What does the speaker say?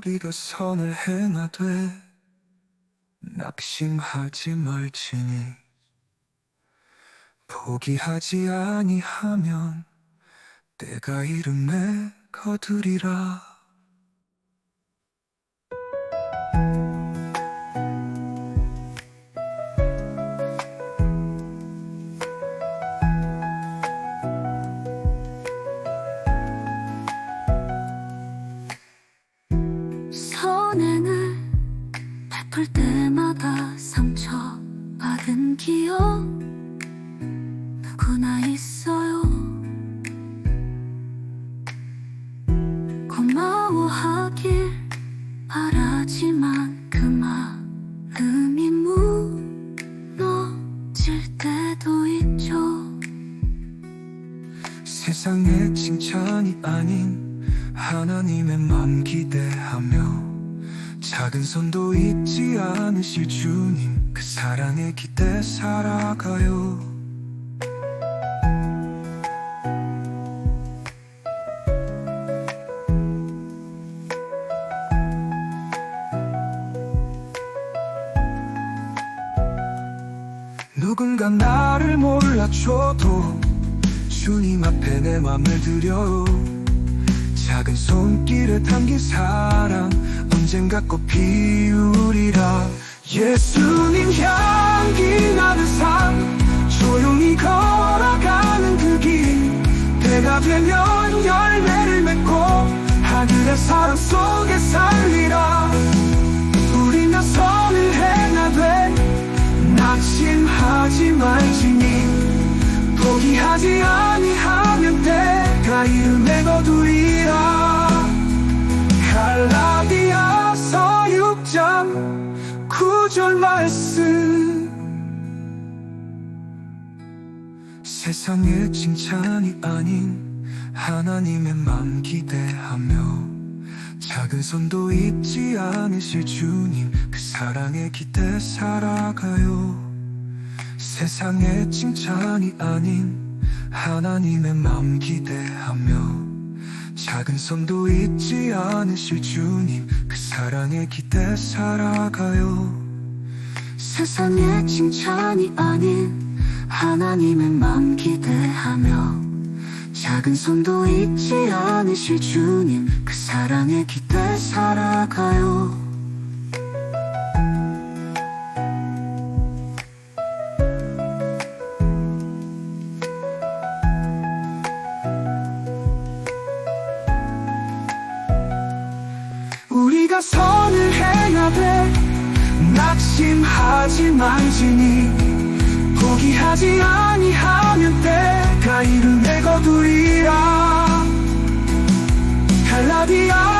우리가 선을 행하되 낙심하지 말지니. 포기하지 아니하면 때가 이름에 거두리라 베풀 때마다 상처받은 기억 누구나 있어요. 고마워하길 바라지만 그 마음이 무너질 때도 있죠. 세상의 칭찬이 아닌 하나님의 맘 기대하며 작은 손도 잊지 않으실 주님 그 사랑에 기대 살아가요. 누군가 나를 몰라줘도 주님 앞에 내 맘을 드려요 작은 손길에 담긴 사랑 언젠가 꽃 피우리라. 예수님 향기 나는 삶 조용히 걸어가는 그 길. 때가 되면 열매를 맺고 하늘의 사랑 속에 살리라. 우리가 선을 행하되 낙심하지 말지니. 포기하지 아니하면 때가 이름에 거두리라 세상의 칭찬이 아닌 하나님의 맘 기대하며 작은 손도 잊지 않으실 주님 그 사랑에 기대 살아가요. 세상의 칭찬이 아닌 하나님의 맘 기대하며 작은 손도 잊지 않으실 주님 그 사랑에 기대 살아가요. 세상의 칭찬이 아닌 하나님의 맘 기대하며 작은 손도 잊지 않으실 주님 그 사랑에 기대 살아가요. 우리가 선을 행하되 낙심하지 말지니 포기하지 아니하면 때가 이름에 거두리라. 갈라디아서 6장